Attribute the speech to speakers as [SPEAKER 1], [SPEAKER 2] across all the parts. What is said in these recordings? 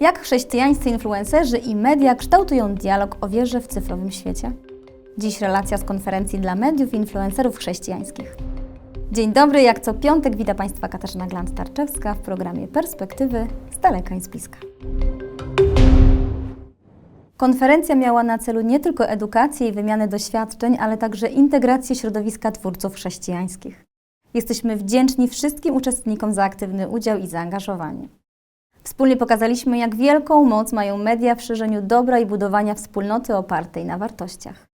[SPEAKER 1] Jak chrześcijańscy influencerzy i media kształtują dialog o wierze w cyfrowym świecie? Dziś relacja z konferencji dla mediów i influencerów chrześcijańskich. Dzień dobry, jak co piątek wita Państwa Katarzyna Glant-Tarczewska w programie Perspektywy z daleka i z bliska. Konferencja miała na celu nie tylko edukację i wymianę doświadczeń, ale także integrację środowiska twórców chrześcijańskich. Jesteśmy wdzięczni wszystkim uczestnikom za aktywny udział i zaangażowanie. Wspólnie pokazaliśmy, jak wielką moc mają media w szerzeniu dobra i budowania wspólnoty opartej na wartościach.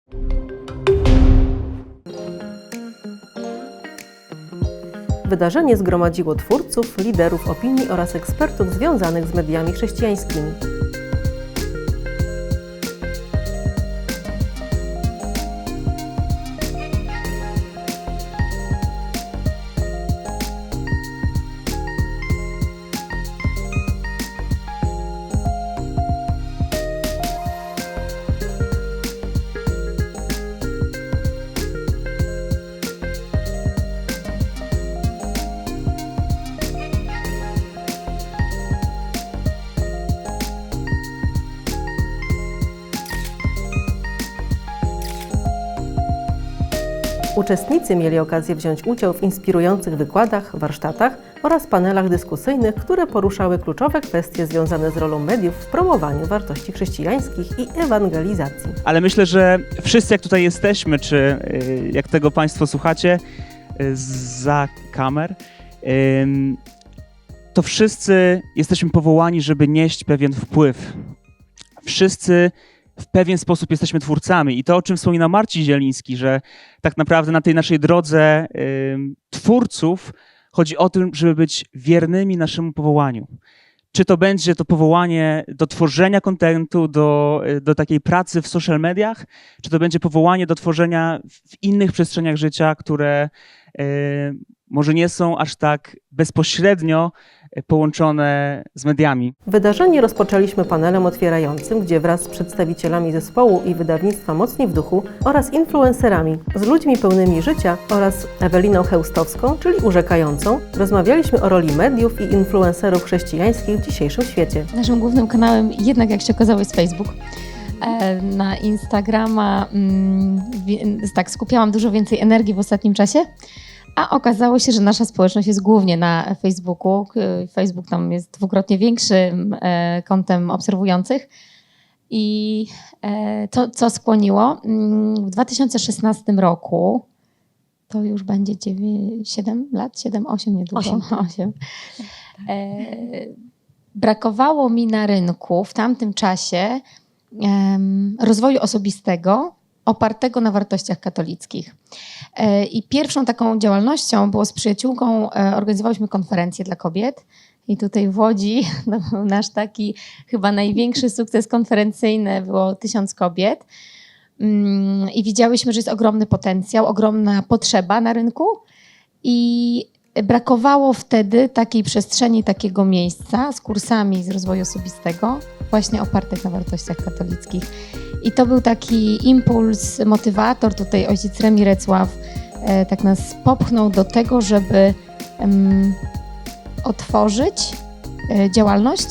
[SPEAKER 2] Wydarzenie zgromadziło twórców, liderów opinii oraz ekspertów związanych z mediami chrześcijańskimi. Uczestnicy mieli okazję wziąć udział w inspirujących wykładach, warsztatach oraz panelach dyskusyjnych, które poruszały kluczowe kwestie związane z rolą mediów w promowaniu wartości chrześcijańskich i ewangelizacji.
[SPEAKER 3] Ale myślę, że wszyscy jak tutaj jesteśmy, czy y, jak tego Państwo słuchacie y, za kamer, to wszyscy jesteśmy powołani, żeby nieść pewien wpływ. Wszyscy w pewien sposób jesteśmy twórcami. I to, o czym wspominał Marcin Zieliński, że tak naprawdę na tej naszej drodze twórców chodzi o tym, żeby być wiernymi naszemu powołaniu. Czy to będzie to powołanie do tworzenia kontentu, do, do takiej pracy w social mediach, czy to będzie powołanie do tworzenia w innych przestrzeniach życia, które może nie są aż tak bezpośrednio e, połączone z mediami.
[SPEAKER 2] Wydarzenie rozpoczęliśmy panelem otwierającym, gdzie wraz z przedstawicielami zespołu i wydawnictwa Mocni w Duchu oraz influencerami, z ludźmi pełnymi życia oraz Eweliną Chełstowską, czyli urzekającą, rozmawialiśmy o roli mediów i influencerów chrześcijańskich w dzisiejszym świecie.
[SPEAKER 4] Naszym głównym kanałem jednak, jak się okazało, jest Facebook. E, Na Instagrama mm, tak, skupiałam dużo więcej energii w ostatnim czasie, a okazało się, że nasza społeczność jest głównie na Facebooku. Facebook tam jest dwukrotnie większym e, kątem obserwujących. I e, to, co skłoniło, mm, w 2016 roku, to już będzie 9, 7 lat, 7, 8 niedługo.
[SPEAKER 2] Osiem.
[SPEAKER 4] 8. E, brakowało mi na rynku w tamtym czasie rozwoju osobistego opartego na wartościach katolickich. E, I pierwszą taką działalnością było z przyjaciółką, e, organizowałyśmy konferencję dla kobiet. I tutaj w Łodzi był nasz taki chyba największy sukces konferencyjny, było tysiąc kobiet. Mm, I widziałyśmy, że jest ogromny potencjał, ogromna potrzeba na rynku. I brakowało wtedy takiej przestrzeni, takiego miejsca z kursami z rozwoju osobistego, właśnie opartych na wartościach katolickich. I to był taki impuls, motywator. Tutaj ojciec Remi Recław e, tak nas popchnął do tego, żeby otworzyć e, działalność,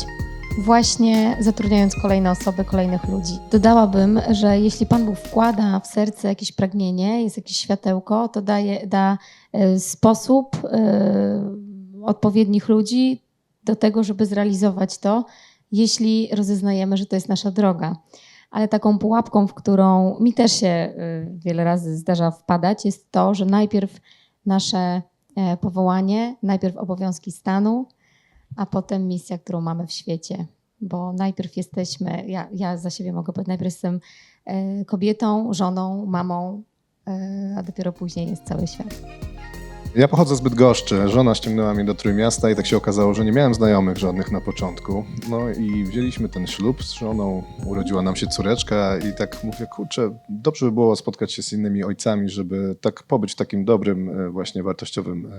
[SPEAKER 4] właśnie zatrudniając kolejne osoby, kolejnych ludzi. Dodałabym, że jeśli Pan Bóg wkłada w serce jakieś pragnienie, jest jakieś światełko, to daje, da e, sposób odpowiednich ludzi do tego, żeby zrealizować to, jeśli rozeznajemy, że to jest nasza droga. Ale taką pułapką, w którą mi też się e, wiele razy zdarza wpadać, jest to, że najpierw nasze e, powołanie, najpierw obowiązki stanu, a potem misja, którą mamy w świecie. Bo najpierw jesteśmy, ja, ja za siebie mogę powiedzieć, najpierw jestem e, kobietą, żoną, mamą, e, a dopiero później jest cały świat.
[SPEAKER 5] Ja pochodzę z Bydgoszczy. Żona ściągnęła mnie do Trójmiasta i tak się okazało, że nie miałem znajomych żadnych na początku. No i wzięliśmy ten ślub z żoną, urodziła nam się córeczka i tak mówię, kurczę, dobrze by było spotkać się z innymi ojcami, żeby tak pobyć w takim dobrym, e, właśnie wartościowym e,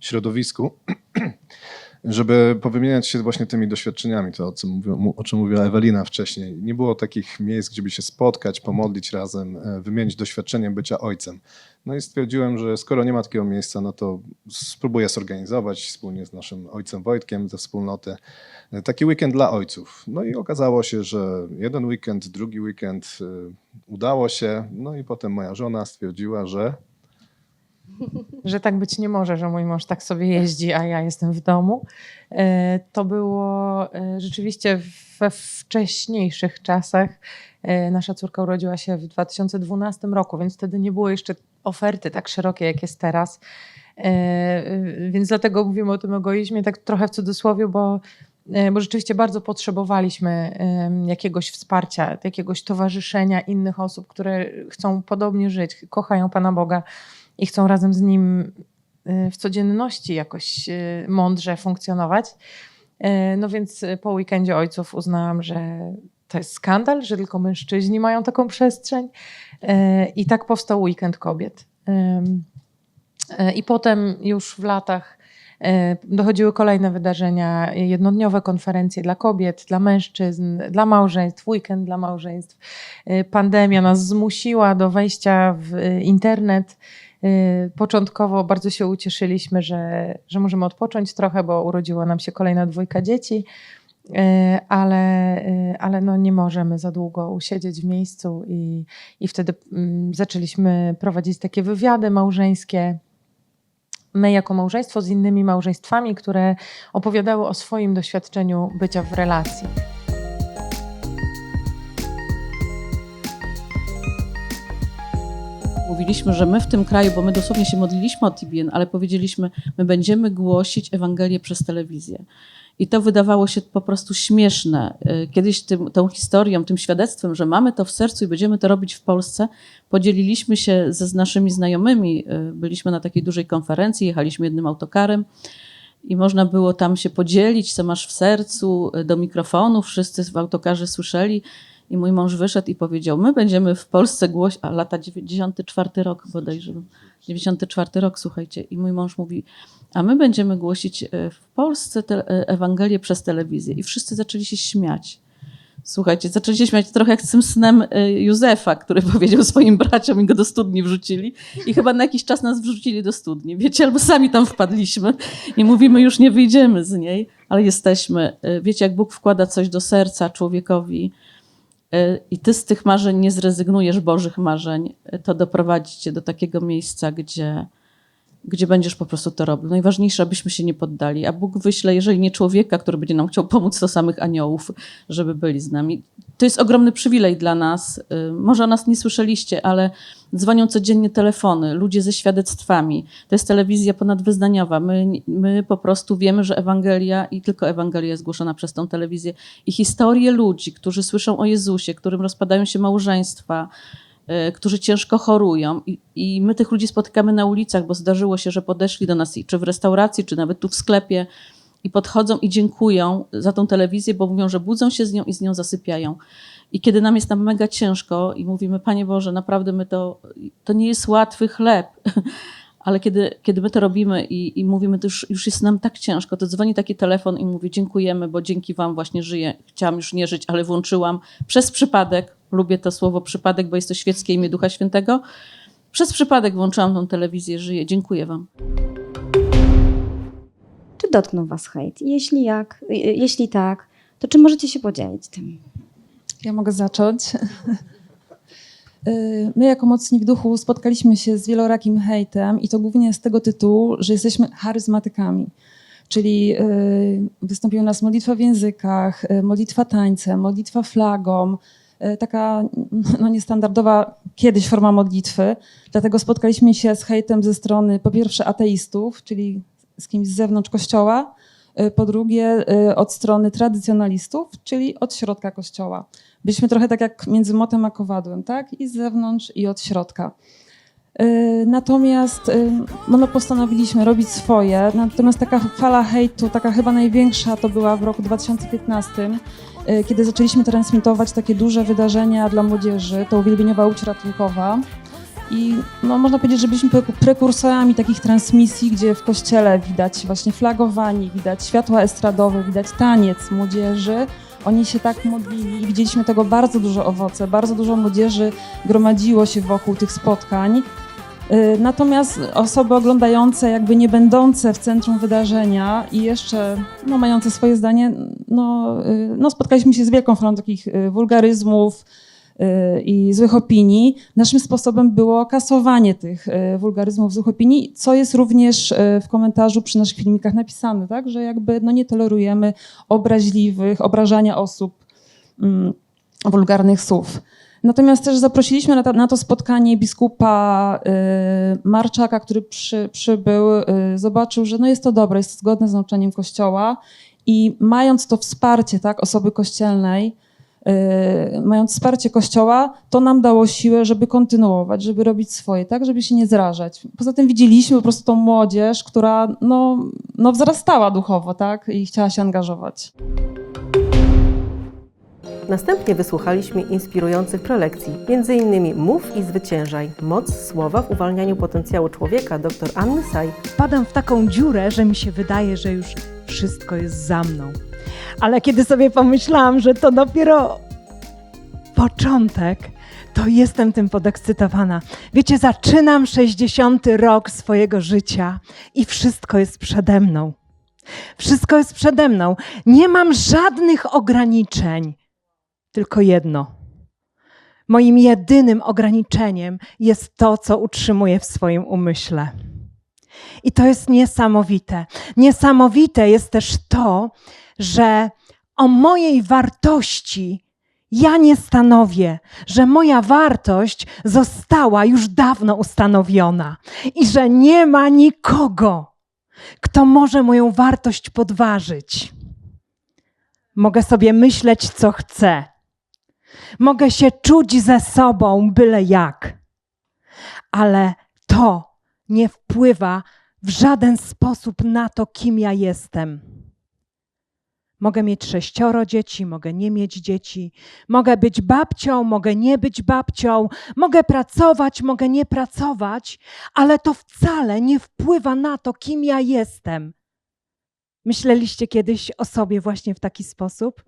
[SPEAKER 5] środowisku. żeby powymieniać się właśnie tymi doświadczeniami, to o, mówiła, o czym mówiła Ewelina wcześniej. Nie było takich miejsc, gdzie by się spotkać, pomodlić razem, e, wymienić doświadczeniem bycia ojcem. No i stwierdziłem, że skoro nie ma takiego miejsca, no to spróbuję zorganizować wspólnie z naszym ojcem Wojtkiem ze wspólnoty e, taki weekend dla ojców. No i okazało się, że jeden weekend, drugi weekend e, udało się, no i potem moja żona stwierdziła, że
[SPEAKER 6] że tak być nie może, że mój mąż tak sobie jeździ, a ja jestem w domu. E, To było e, rzeczywiście we wcześniejszych czasach. E, Nasza córka urodziła się w 2012 roku, więc wtedy nie było jeszcze oferty tak szerokiej, jak jest teraz. Więc dlatego mówimy o tym egoizmie tak trochę w cudzysłowie, bo, bo rzeczywiście bardzo potrzebowaliśmy jakiegoś wsparcia, jakiegoś towarzyszenia innych osób, które chcą podobnie żyć, kochają Pana Boga i chcą razem z nim y, w codzienności jakoś y, mądrze funkcjonować. Y, No więc po weekendzie ojców uznałam, że to jest skandal, że tylko mężczyźni mają taką przestrzeń. I tak powstał Weekend Kobiet. I potem już w latach dochodziły kolejne wydarzenia, jednodniowe konferencje dla kobiet, dla mężczyzn, dla małżeństw, weekend dla małżeństw. Pandemia nas zmusiła do wejścia w internet. Y, Początkowo bardzo się ucieszyliśmy, że, że możemy odpocząć trochę, bo urodziła nam się kolejna dwójka dzieci, Y, ale, y, ale no nie możemy za długo usiedzieć w miejscu i, i wtedy mm, zaczęliśmy prowadzić takie wywiady małżeńskie. My jako małżeństwo z innymi małżeństwami, które opowiadały o swoim doświadczeniu bycia w relacji.
[SPEAKER 7] Mówiliśmy, że my w tym kraju, bo my dosłownie się modliliśmy o TBN, ale powiedzieliśmy, my będziemy głosić Ewangelię przez telewizję. I to wydawało się po prostu śmieszne. Y, Kiedyś tym, tą historią, tym świadectwem, że mamy to w sercu i będziemy to robić w Polsce, podzieliliśmy się ze z naszymi znajomymi. Y, Byliśmy na takiej dużej konferencji, jechaliśmy jednym autokarem i można było tam się podzielić, co masz w sercu, y, do mikrofonu. Wszyscy w autokarze słyszeli. I mój mąż wyszedł i powiedział: My będziemy w Polsce głosić, a lata 94 rok bodajże, 94 rok, słuchajcie. I mój mąż mówi: A my będziemy głosić e, w Polsce te, e, Ewangelię przez telewizję. I wszyscy zaczęli się śmiać. Słuchajcie, zaczęli się śmiać trochę jak z tym snem e, Józefa, który powiedział swoim braciom i go do studni wrzucili. I chyba na jakiś czas nas wrzucili do studni, wiecie, albo sami tam wpadliśmy i mówimy, już nie wyjdziemy z niej, ale jesteśmy. Wiecie, jak Bóg wkłada coś do serca człowiekowi, i ty z tych marzeń nie zrezygnujesz, Bożych marzeń, y, to doprowadzi cię do takiego miejsca, gdzie, gdzie będziesz po prostu to robił. Najważniejsze, abyśmy się nie poddali, a Bóg wyśle, jeżeli nie człowieka, który będzie nam chciał pomóc, to samych aniołów, żeby byli z nami. To jest ogromny przywilej dla nas. Y, Może o nas nie słyszeliście, ale dzwonią codziennie telefony, ludzie ze świadectwami. To jest telewizja ponadwyznaniowa. My, my po prostu wiemy, że Ewangelia i tylko Ewangelia jest głoszona przez tą telewizję. I historie ludzi, którzy słyszą o Jezusie, którym rozpadają się małżeństwa, którzy ciężko chorują. I, I my tych ludzi spotykamy na ulicach, bo zdarzyło się, że podeszli do nas czy w restauracji, czy nawet tu w sklepie i podchodzą i dziękują za tą telewizję, bo mówią, że budzą się z nią i z nią zasypiają. I kiedy nam jest tam mega ciężko i mówimy, Panie Boże, naprawdę my to, to nie jest łatwy chleb, ale kiedy, kiedy my to robimy i, i mówimy, to już, już jest nam tak ciężko, to dzwoni taki telefon i mówi, dziękujemy, bo dzięki Wam właśnie żyję. Chciałam już nie żyć, ale włączyłam przez przypadek, lubię to słowo przypadek, bo jest to świeckie imię Ducha Świętego, przez przypadek włączyłam tą telewizję, żyję. Dziękuję Wam.
[SPEAKER 1] Czy dotknął Was hejt? Jeśli jak, jeśli tak, to czy możecie się podzielić tym?
[SPEAKER 8] Ja mogę zacząć. Y, My jako Mocni w Duchu spotkaliśmy się z wielorakim hejtem i to głównie z tego tytułu, że jesteśmy charyzmatykami. Czyli y, wystąpiła nas modlitwa w językach, y, modlitwa tańcem, modlitwa flagą, taka no, niestandardowa kiedyś forma modlitwy. Dlatego spotkaliśmy się z hejtem ze strony po pierwsze ateistów, czyli z kimś z zewnątrz kościoła, po drugie y, od strony tradycjonalistów, czyli od środka kościoła. Byliśmy trochę tak jak między motem a kowadłem, tak? I z zewnątrz, i od środka. Y, Natomiast no, postanowiliśmy robić swoje. Natomiast taka fala hejtu, taka chyba największa, to była w roku 2015, y, kiedy zaczęliśmy transmitować takie duże wydarzenia dla młodzieży. To uwielbieniowa łódź ratunkowa. I no, można powiedzieć, że byliśmy pre- prekursorami takich transmisji, gdzie w kościele widać właśnie flagowanie, widać światła estradowe, widać taniec młodzieży. Oni się tak modlili i widzieliśmy tego bardzo dużo owoce. Bardzo dużo młodzieży gromadziło się wokół tych spotkań. Y, Natomiast osoby oglądające, jakby nie będące w centrum wydarzenia i jeszcze no, mające swoje zdanie, no, y, no, spotkaliśmy się z wielką falą takich y, wulgaryzmów i złych opinii. Naszym sposobem było kasowanie tych y, wulgaryzmów, złych opinii, co jest również y, w komentarzu przy naszych filmikach napisane, tak? że jakby no, nie tolerujemy obraźliwych, obrażania osób, mm, wulgarnych słów. Natomiast też zaprosiliśmy na, ta, na to spotkanie biskupa y, Marczaka, który przy, przybył, y, zobaczył, że no jest to dobre, jest to zgodne z nauczaniem Kościoła i mając to wsparcie tak, osoby kościelnej, y, mając wsparcie Kościoła, to nam dało siłę, żeby kontynuować, żeby robić swoje, tak, żeby się nie zrażać. Poza tym widzieliśmy po prostu tą młodzież, która no, no wzrastała duchowo tak, i chciała się angażować.
[SPEAKER 2] Następnie wysłuchaliśmy inspirujących prelekcji, m.in. Mów i zwyciężaj. Moc słowa w uwalnianiu potencjału człowieka dr Anny Saj
[SPEAKER 9] wpadam w taką dziurę, że mi się wydaje, że już wszystko jest za mną. Ale kiedy sobie pomyślałam, że to dopiero początek, to jestem tym podekscytowana. Wiecie, zaczynam 60 rok swojego życia i wszystko jest przede mną. Wszystko jest przede mną. Nie mam żadnych ograniczeń. Tylko jedno. Moim jedynym ograniczeniem jest to, co utrzymuję w swoim umyśle. I to jest niesamowite. Niesamowite jest też to, że o mojej wartości ja nie stanowię, że moja wartość została już dawno ustanowiona i że nie ma nikogo, kto może moją wartość podważyć. Mogę sobie myśleć, co chcę. Mogę się czuć ze sobą byle jak, ale to nie wpływa w żaden sposób na to, kim ja jestem. Mogę mieć sześcioro dzieci, mogę nie mieć dzieci, mogę być babcią, mogę nie być babcią, mogę pracować, mogę nie pracować, ale to wcale nie wpływa na to, kim ja jestem. Myśleliście kiedyś o sobie właśnie w taki sposób?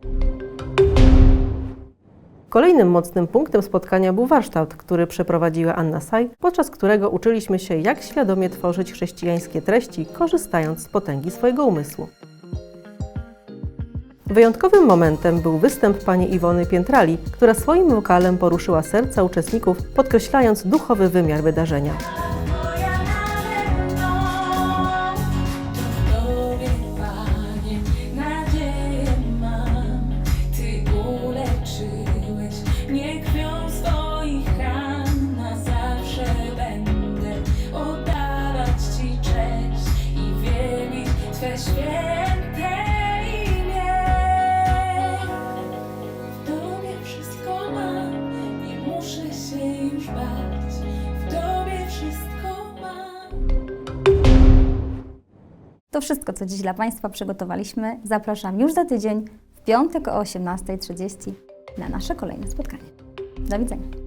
[SPEAKER 2] Kolejnym mocnym punktem spotkania był warsztat, który przeprowadziła Anna Saj, podczas którego uczyliśmy się, jak świadomie tworzyć chrześcijańskie treści, korzystając z potęgi swojego umysłu. Wyjątkowym momentem był występ pani Iwony Piętrali, która swoim wokalem poruszyła serca uczestników, podkreślając duchowy wymiar wydarzenia.
[SPEAKER 1] To wszystko, co dziś dla Państwa przygotowaliśmy. Zapraszam już za tydzień, w piątek o 18.30 na nasze kolejne spotkanie. Do widzenia.